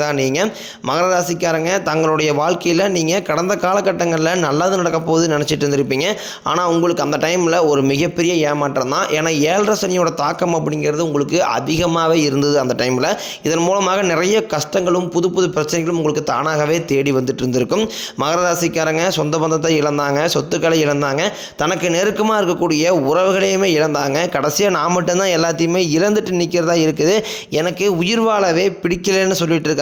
தான் நீங்கள் மகர ராசிக்காரங்க தங்களுடைய வாழ்க்கையில் நீங்கள் கடந்த காலகட்டங்களில் நல்லது நடக்க போகுது நினச்சிட்டு இருந்திருப்பீங்க. ஆனால் உங்களுக்கு அந்த டைமில் ஒரு மிகப்பெரிய ஏமாற்றம் தான். ஏன்னா ஏழரை சனியோட தாக்கம் அப்படிங்கிறது உங்களுக்கு அதிகமாகவே இருந்தது அந்த டைமில். இதன் மூலமாக நிறைய கஷ்டங்களும் புது புது பிரச்சனைகளும் உங்களுக்கு தானாகவே தேடி வந்துட்டு இருந்திருக்கும். மகர ராசிக்காரங்க சொந்த பந்தத்தை இழந்தாங்க சொத்துக்களை இழந்தாங்க தனக்கு நெருக்கமாக இருக்கக்கூடிய உறவுகளையுமே இழந்தாங்க. கடைசியாக நான் மட்டும்தான் எல்லாத்தையுமே இழந்துட்டு நிற்கிறதா இருக்குது. எனக்கு உயிர் வாழவே பிடிக்கலைன்னு சொல்லிட்டு இருக்காங்க.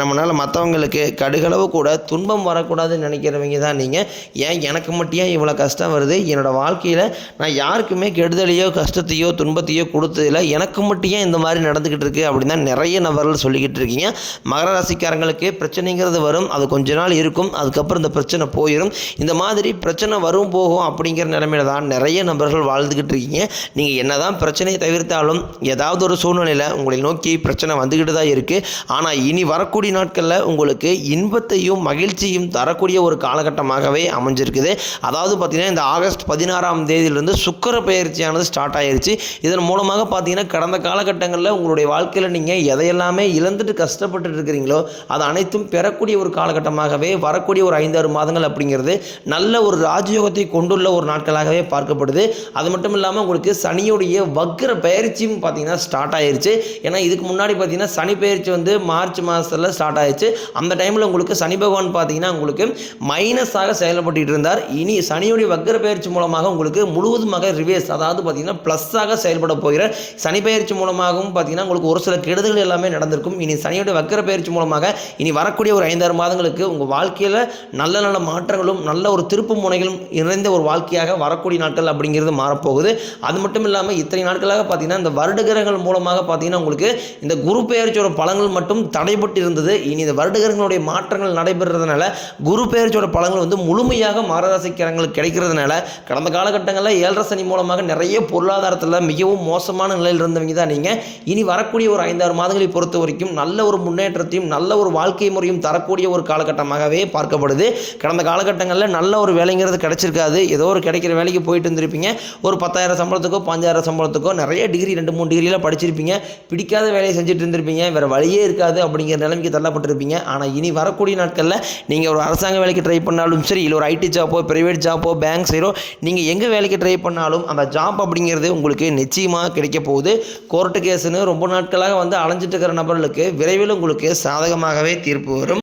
நம்மளால் மற்றவங்களுக்கு கடுகளவு கூட துன்பம் வரக்கூடாதுன்னு நினைக்கிறவங்க தான் நீங்கள் ஏன் எனக்கு மட்டும் ஏன் இவ்வளோ கஷ்டம் வருது? என்னோடய வாழ்க்கையில் நான் யாருக்குமே கெடுதலையோ கஷ்டத்தையோ துன்பத்தையோ கொடுத்ததில்ல. எனக்கு மட்டும் ஏன் இந்த மாதிரி நடந்துக்கிட்டு இருக்குது அப்படின்னு தான் நிறைய நபர்கள் சொல்லிக்கிட்டு இருக்கீங்க. மகர ராசிக்காரங்களுக்கு பிரச்சனைங்கிறது வரும். அது கொஞ்ச நாள் இருக்கும். அதுக்கப்புறம் இந்த பிரச்சனை போயிடும் இந்த மாதிரி பிரச்சனை வரும் போகும் அப்படிங்கிற நிலைமையில தான் நிறைய நபர்கள் வாழ்ந்துக்கிட்டு இருக்கீங்க. நீங்கள் என்ன தான் பிரச்சனையை தவிர்த்தாலும் ஏதாவது ஒரு சூழ்நிலையில் உங்களை நோக்கி பிரச்சனை வந்துக்கிட்டு தான் இருக்குது ஆனால் இனி வரக்கூடிய நாட்களில் உங்களுக்கு இன்பத்தையும் மகிழ்ச்சியும் தரக்கூடிய ஒரு காலகட்டமாகவே அமைஞ்சிருக்குது. அதாவது பார்த்திங்கன்னா இந்த ஆகஸ்ட் பதினாறாம் தேதியிலிருந்து சுக்கர பயிற்சியானது ஸ்டார்ட் ஆயிருச்சு. இதன் மூலமாக பார்த்தீங்கன்னா கடந்த காலகட்டங்களில் உங்களுடைய வாழ்க்கையில் நீங்கள் எதையெல்லாமே இழந்துட்டு கஷ்டப்பட்டு இருக்கிறீங்களோ அது அனைத்தும் பெறக்கூடிய ஒரு காலகட்டமாகவே வரக்கூடிய ஒரு ஐந்தாறு மாதங்கள் அப்படிங்கிறது நல்ல ஒரு ராஜயோகத்தை கொண்டுள்ள ஒரு நாட்களாகவே பார்க்கப்படுது. அது மட்டும் இல்லாமல் உங்களுக்கு சனியுடைய வக்கிர பயிற்சியும் பார்த்தீங்கன்னா ஸ்டார்ட் ஆயிருச்சு. ஏன்னா இதுக்கு முன்னாடி பார்த்தீங்கன்னா சனி பயிற்சி வந்து மார்ச் மாதத்தில் ஸ்டார்ட் ஆயிடுச்சு. அந்த டைமில் உங்களுக்கு சனி பகவான் பார்த்தீங்கன்னா உங்களுக்கு மைனஸாக செயல்பட்டு இருந்தார். இனி சனியுடைய வக்கர பயிற்சி மூலமாக உங்களுக்கு முழுவதுமாக ரிவேஸ் அதாவது பார்த்தீங்கன்னா ப்ளஸ்ஸாக செயல்பட போகிற சனி பயிற்சி மூலமாகவும் பார்த்தீங்கன்னா உங்களுக்கு ஒரு சில கெடுதல்கள் எல்லாமே நடந்திருக்கும். இனி சனியுடைய வக்கர பயிற்சி மூலமாக இனி வரக்கூடிய ஒரு ஐந்தாறு மாதங்களுக்கு உங்கள் வாழ்க்கையில் நல்ல நல்ல மாற்றங்களும் நல்ல ஒரு திருப்பு முனைகளும் நிறைந்த ஒரு வாழ்க்கையாக வரக்கூடிய நாட்கள் அப்படிங்கிறது மாறப்போகுது. அது மட்டும் இல்லாமல் இத்தனை நாட்களாக பார்த்தீங்கன்னா இந்த வருடகிரகங்கள் மூலமாக பார்த்தீங்கன்னா உங்களுக்கு இந்த குரு பெயர்ச்சியோட பலங்கள் மட்டும் தடைபட்டு இருந்தது. இனி இந்த வருடகிரகங்களுடைய மாற்றங்கள் நடைபெறதுனால குரு பெயர்ச்சியோட பலன்கள் வந்து முழுமையாக மாரராசிக்காரங்களுக்கு கிடைக்கிறதுனால கடந்த காலகட்டங்களில் ஏழரை சனி மூலமாக நிறைய பொருளாதாரத்தில் மிகவும் மோசமான நிலையில் இருந்தவங்க தான் நீங்கள் இனி வரக்கூடிய ஒரு ஐந்தாறு மாதங்களை பொறுத்த வரைக்கும் நல்ல ஒரு முன்னேற்றத்தையும் நல்ல ஒரு வாழ்க்கை முறையும் தரக்கூடிய ஒரு காலகட்டமாகவே பார்க்கப்படுது. கடந்த காலகட்டங்களில் நல்ல ஒரு வேலைங்கிறது கிடைச்சிருக்காது. ஏதோ ஒரு கிடைக்கிற வேலைக்கு போயிட்டு இருந்திருப்பீங்க ஒரு பத்தாயிரம் சம்பளத்துக்கோ பஞ்சாயிரம் சம்பளத்துக்கோ நிறைய டிகிரி ரெண்டு மூணு டிகிரியில் படிச்சிருப்பீங்க. பிடிக்காத வேலையை செஞ்சுட்டு இருந்திருப்பீங்க. வேறு வழியே இருக்காது அப்படிங்கிற நிலைமைக்கு தள்ளப்பட்டிருப்பீங்க ஆனால் இனி வரக்கூடிய நாட்களில் நீங்கள் ஒரு அரசாங்க வேலைக்கு ட்ரை பண்ணாலும் சரி இல்லை ஒரு ஐடி ஜாப்போ ப்ரைவேட் ஜாப்போ பேங்க் சைடோ நீங்கள் எங்கே வேலைக்கு ட்ரை பண்ணாலும் அந்த ஜாப் அப்படிங்கிறது உங்களுக்கு நிச்சயமாக கிடைக்க போகுது. கோர்ட்டு கேஸுன்னு ரொம்ப நாட்களாக வந்து அலைஞ்சிட்டு இருக்கிற நபர்களுக்கு விரைவில் உங்களுக்கு சாதகமாகவே தீர்ப்பு வரும்.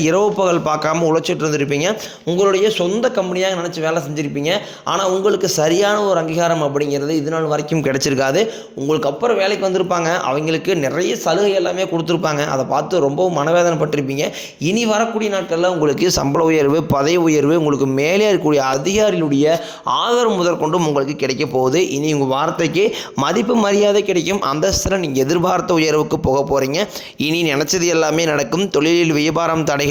இரவு பகல் பார்க்காம உழைச்சிட்டு இருந்திருப்பீங்க. உங்களுடைய சொந்த கம்பெனியாக நினச்சி வேலை செஞ்சுருப்பீங்க. ஆனால் உங்களுக்கு சரியான ஒரு அங்கீகாரம் அப்படிங்கிறது இது நாள் வரைக்கும் கிடச்சிருக்காது. உங்களுக்கு அப்புறம் வேலைக்கு வந்திருப்பாங்க. அவங்களுக்கு நிறைய சலுகை எல்லாமே கொடுத்துருப்பாங்க. அதை பார்த்து ரொம்பவும் மனவேதனைப்பட்டிருப்பீங்க. இனி வரக்கூடிய நாட்களில் உங்களுக்கு சம்பள உயர்வு பதவி உயர்வு உங்களுக்கு மேலே இருக்கக்கூடிய அதிகாரிகளுடைய ஆதரவு முதற்கொண்டும் உங்களுக்கு கிடைக்க போகுது. இனி உங்கள் வார்த்தைக்கு மதிப்பு மரியாதை கிடைக்கும். அந்தஸ்தில் நீங்கள் எதிர்பார்த்த உயர்வுக்கு போக போகிறீங்க இனி நினச்சது எல்லாமே நடக்கும். தொழிலில் வியாபாரம் தடைகள்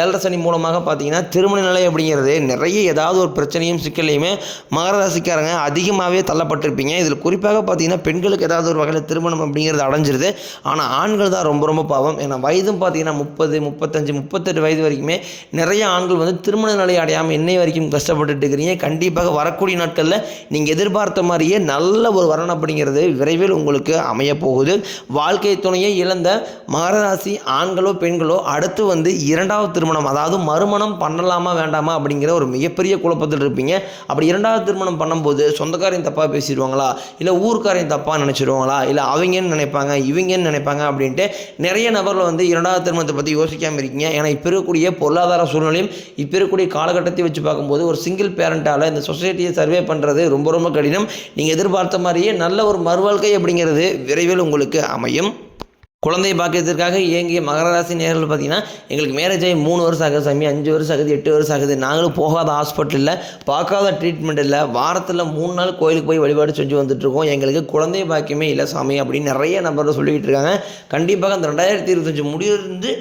ஏழரை சனி மூலமாக பார்த்தீங்கன்னா திருமண நிலை அப்படிங்கிறது நிறைய ஏதாவது ஒரு பிரச்சனையும் சிக்கலையுமே மகர ராசிக்காரங்க அதிகமாகவே தள்ளப்பட்டிருப்பீங்க. இதில் குறிப்பாக பார்த்தீங்கன்னா பெண்களுக்கு ஏதாவது ஒரு வகையில் திருமணம் அப்படிங்கிறது அடைஞ்சிருது. ஆனால் ஆண்கள் தான் ரொம்ப ரொம்ப பாவம். ஏன்னா வயதும் பார்த்தீங்கன்னா முப்பது முப்பத்தஞ்சு முப்பத்தெட்டு வயது வரைக்குமே நிறைய ஆண்கள் வந்து திருமண நிலை அடையாமல் இன்னை வரைக்கும் கஷ்டப்பட்டுட்டு இருக்கிறீங்க. கண்டிப்பாக வரக்கூடிய நாட்களில் நீங்கள் எதிர்பார்த்த மாதிரியே நல்ல ஒரு வரன் அப்படிங்கிறது விரைவில் உங்களுக்கு அமைய போகுது வாழ்க்கை துணையை இழந்த மகர ராசி ஆண்களோ பெண்களோ அடுத்து வந்து இரண்டாவது திருமணம் திருமணம் அதாவது மறுமணம் பண்ணலாமா வேண்டாமா அப்படிங்கிற ஒரு மிகப்பெரிய குழப்பத்தில் இருப்பீங்க. அப்படி இரண்டாவது திருமணம் பண்ணும்போது சொந்தக்காரையும் தப்பாக பேசிடுவாங்களா? இல்லை ஊருக்காரையும் தப்பாக நினச்சிடுவாங்களா இல்லை அவங்கன்னு நினைப்பாங்க இவங்கன்னு நினைப்பாங்க அப்படின்ட்டு நிறைய நபர்கள் வந்து இரண்டாவது திருமணத்தை பற்றி யோசிக்காமல் இருக்கீங்க. ஏன்னா இப்போ இருக்கக்கூடிய பொருளாதார சூழ்நிலையும் இப்போ இருக்கக்கூடிய காலகட்டத்தை வச்சு பார்க்கும்போது ஒரு சிங்கிள் பேரண்ட்டால் இந்த சொசைட்டியை சர்வே பண்ணுறது ரொம்ப ரொம்ப கடினம். நீங்கள் எதிர்பார்த்த மாதிரியே நல்ல ஒரு மறுவாழ்க்கை அப்படிங்கிறது விரைவில் உங்களுக்கு அமையும். குழந்தை பாக்கியத்திற்காக இயங்கிய மகர ராசி நேர்கள் பார்த்தீங்கன்னா எங்களுக்கு மேரேஜ் ஆகி மூணு வருஷம் ஆகுது சாமி அஞ்சு வருஷம் ஆகுது எட்டு வருஷம் ஆகுது. நாங்களும் போகாத ஹாஸ்பிட்டலில் பார்க்காத ட்ரீட்மெண்ட் இல்லை. வாரத்தில் மூணு நாள் கோயிலுக்கு போய் வழிபாடு செஞ்சு வந்துட்டுருக்கோம் எங்களுக்கு குழந்தை பாக்கியமே இல்லை சாமி அப்படின்னு நிறைய நபர்கள் சொல்லிக்கிட்டு இருக்காங்க. கண்டிப்பாக அந்த ரெண்டாயிரத்தி இருபத்தஞ்சு முடியிருந்து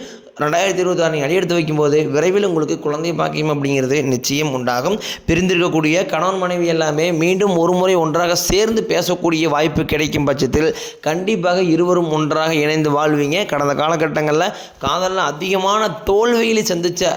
ரெண்டாயிரத்தி இருபத்தி ஆறு அடியெடுத்து வைக்கும்போது விரைவில் உங்களுக்கு குழந்தை பாக்கியம் அப்படிங்கிறது நிச்சயம் உண்டாகும். பிரிந்திருக்கக்கூடிய கணவன் மனைவி எல்லாமே மீண்டும் ஒரு முறை ஒன்றாக சேர்ந்து பேசக்கூடிய வாய்ப்பு கிடைக்கும் பட்சத்தில் கண்டிப்பாக இருவரும் ஒன்றாக இணைந்து வாழ்வீங்க. கடந்த காலகட்டங்களில் காதலில் அதிகமான தோல்விகளை சந்தித்த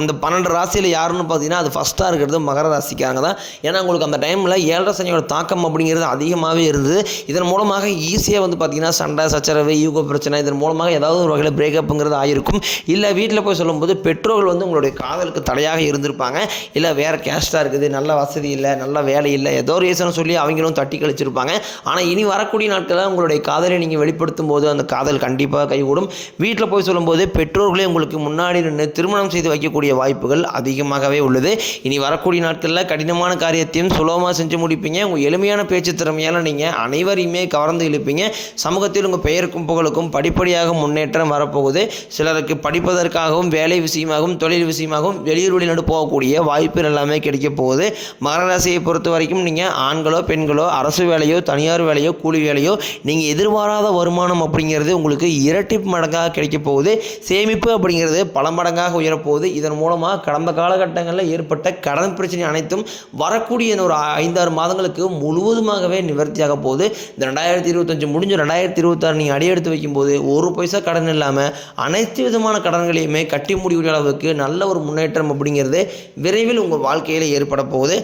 அந்த பன்னெண்டு ராசியில் யாருன்னு பார்த்தீங்கன்னா அது ஃபஸ்ட்டாக இருக்கிறது மகர ராசிக்காரங்க தான். ஏன்னா உங்களுக்கு அந்த டைமில் ஏழரை சனியோட தாக்கம் அப்படிங்கிறது அதிகமாகவே இருந்தது. இதன் மூலமாக ஈஸியாக வந்து பார்த்தீங்கன்னா சண்டை சச்சரவு யூகோ பிரச்சனை இதன் மூலமாக ஏதாவது ஒரு வகையில் பிரேக்கப்புங்கிறது ஆயிருக்கும். இல்லை வீட்டில் போய் சொல்லும்போது பெற்றோர்கள் வந்து உங்களுடைய காதலுக்கு தடையாக இருந்திருப்பாங்க. இல்லை வேறு கேஸ்ட்டாக இருக்குது நல்ல வசதி இல்லை நல்ல வேலை இல்லை ஏதோ ஒரு ரீசன் சொல்லி அவங்களும் தட்டி கழிச்சிருப்பாங்க. ஆனால் இனி வரக்கூடிய நாட்களில் உங்களுடைய காதலை நீங்கள் வெளிப்படுத்தும் போது அந்த காதல் கண்டிப்பாக கைகூடும். வீட்டில் போய் சொல்லும்போது பெற்றோர்களே உங்களுக்கு முன்னாடி நின்று திருமணம் செய்து வைக்கக்கூடிய வாய்ப்புகள் அதிகமாகவே உள்ளது. இனி வரக்கூடிய நாட்களில் கடினமான காரியத்தையும் சுலபமாக செஞ்சு முடிப்பீங்க. உங்கள் எளிமையான பேச்சு திறமையால் நீங்கள் அனைவரையுமே கவர்ந்து இழுப்பீங்க. சமூகத்தில் உங்கள் பெயருக்கும் புகழுக்கும் படிப்படியாக முன்னேற்றம் வரப்போகுது. சிலர் அவர்களுக்கு படிப்பதற்காகவும் வேலை விஷயமாகவும் தொழில் விஷயமாகவும் வெளியூர் வெளிநாடு போகக்கூடிய வாய்ப்பு எல்லாமே கிடைக்க போகுது. மகர ராசியை பொறுத்த வரைக்கும் நீங்கள் ஆண்களோ பெண்களோ அரசு வேலையோ தனியார் வேலையோ கூலி வேலையோ நீங்கள் எதிர்பாராத வருமானம் அப்படிங்கிறது உங்களுக்கு இரட்டிப்பு மடங்காக கிடைக்க போகுது. சேமிப்பு அப்படிங்கிறது பல மடங்காக உயரப்போகுது இதன் மூலமாக கடந்த காலகட்டங்களில் ஏற்பட்ட கடன் பிரச்சனை அனைத்தும் வரக்கூடிய ஒரு ஐந்தாறு மாதங்களுக்கு முழுவதுமாகவே நிவர்த்தியாக போகுது. இந்த ரெண்டாயிரத்தி இருபத்தஞ்சு முடிஞ்சு ரெண்டாயிரத்தி இருபத்தாறு நீங்கள் அடியெடுத்து வைக்கும்போது ஒரு பைசா கடன் இல்லாமல் அனைத்து விதமான கடன்களையுமே கட்டி முடிக்கூடிய அளவுக்கு நல்ல ஒரு முன்னேற்றம் அப்படிங்கிறது விரைவில் உங்கள் வாழ்க்கையில் ஏற்பட போகுது.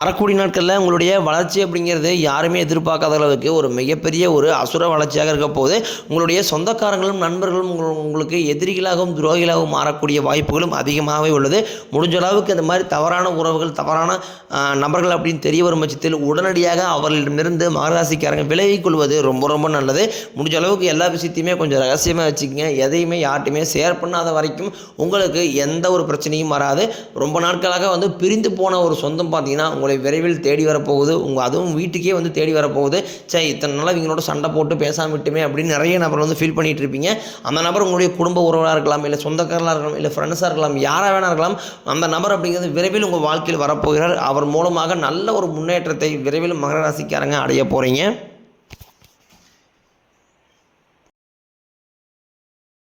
வரக்கூடிய நாட்களில் உங்களுடைய வளர்ச்சி அப்படிங்கிறது யாருமே எதிர்பார்க்காத அளவுக்கு ஒரு மிகப்பெரிய ஒரு அசுர வளர்ச்சியாக இருக்க போது உங்களுடைய சொந்தக்காரங்களும் நண்பர்களும் உங்கள் உங்களுக்கு எதிரிகளாகவும் துரோகிகளாகவும் மாறக்கூடிய வாய்ப்புகளும் அதிகமாகவே உள்ளது. முடிஞ்ச அளவுக்கு இந்த மாதிரி தவறான உறவுகள் தவறான நபர்கள் அப்படின்னு தெரிய வரும் பட்சத்தில் உடனடியாக அவர்களிடமிருந்து மகராசிக்காரங்க விலகிக் கொள்வது ரொம்ப ரொம்ப நல்லது. முடிஞ்ச அளவுக்கு எல்லா விஷயத்தையுமே கொஞ்சம் ரகசியமாக வச்சுக்கோங்க. எதையுமே யார்ட்டையுமே ஷேர் பண்ணாத வரைக்கும் உங்களுக்கு எந்த ஒரு பிரச்சனையும் வராது. ரொம்ப நாட்களாக வந்து பிரிந்து போன ஒரு சொந்தம் பார்த்தீங்கன்னா உங்களை விரைவில் தேடி வரப்போகுது. உங்கள் அதுவும் வீட்டுக்கே வந்து தேடி வரப்போகுது. சே இத்தனை நாளாக இவங்களோட சண்டை போட்டு பேசாமல் விட்டுமே அப்படின்னு நிறைய நபர் வந்து ஃபீல் பண்ணிட்டு இருப்பீங்க. அந்த நபர் உங்களுடைய குடும்ப உறவாக இருக்கலாம் இல்லை சொந்தக்காரர்களாக இருக்கலாம் இல்லை ஃப்ரெண்ட்ஸாக இருக்கலாம் யாராக வேணா இருக்கலாம். அந்த நபர் அப்படிங்கிறது விரைவில் உங்கள் வாழ்க்கையில் வரப்போகிறார். அவர் மூலமாக நல்ல ஒரு முன்னேற்றத்தை விரைவில் மகர ராசிக்காரங்க அடைய போகிறீங்க